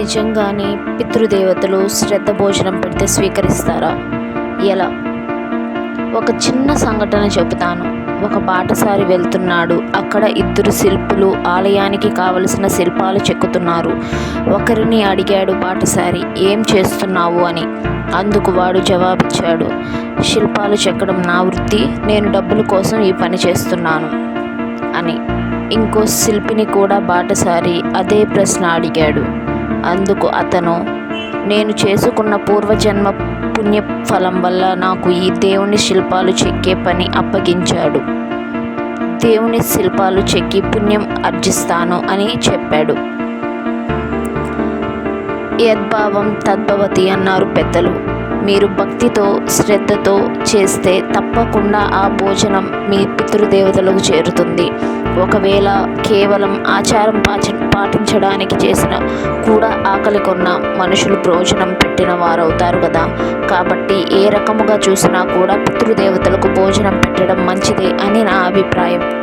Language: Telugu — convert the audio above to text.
నిజంగానే పితృదేవతలు శ్రద్ధ భోజనం పెడితే స్వీకరిస్తారా? ఎలా? ఒక చిన్న సంఘటన చెబుతాను. ఒక బాటసారి వెళ్తున్నాడు. అక్కడ ఇద్దరు శిల్పులు ఆలయానికి కావలసిన శిల్పాలు చెక్కుతున్నారు. ఒకరిని అడిగాడు బాటసారి ఏం చేస్తున్నావు? అని. అందుకు వాడు జవాబిచ్చాడు శిల్పాలు చెక్కడం నా వృత్తి. నేను డబ్బుల కోసం ఈ పని చేస్తున్నాను. అని. ఇంకో శిల్పిని కూడా బాటసారి అదే ప్రశ్న అడిగాడు. అందుకు అతను నేను చేసుకున్న పూర్వజన్మ పుణ్యఫలం వల్ల నాకు ఈ దేవుని శిల్పాలు చెక్కే పని అప్పగించాడు. దేవుని శిల్పాలు చెక్కి పుణ్యం అర్జిస్తాను అని చెప్పాడు. యద్భావం తద్భవతి అన్నారు పెద్దలు. మీరు భక్తితో శ్రద్ధతో చేస్తే తప్పకుండా ఆ భోజనం మీ పితృదేవతలకు చేరుతుంది. ఒకవేళ కేవలం ఆచారం పాచ పాటించడానికి చేసిన కూడా ఆకలి కొన్న మనుషులు భోజనం పెట్టిన వారవుతారు కదా. కాబట్టి ఏ రకముగా చూసినా కూడా పితృదేవతలకు భోజనం పెట్టడం మంచిదే అని నా అభిప్రాయం.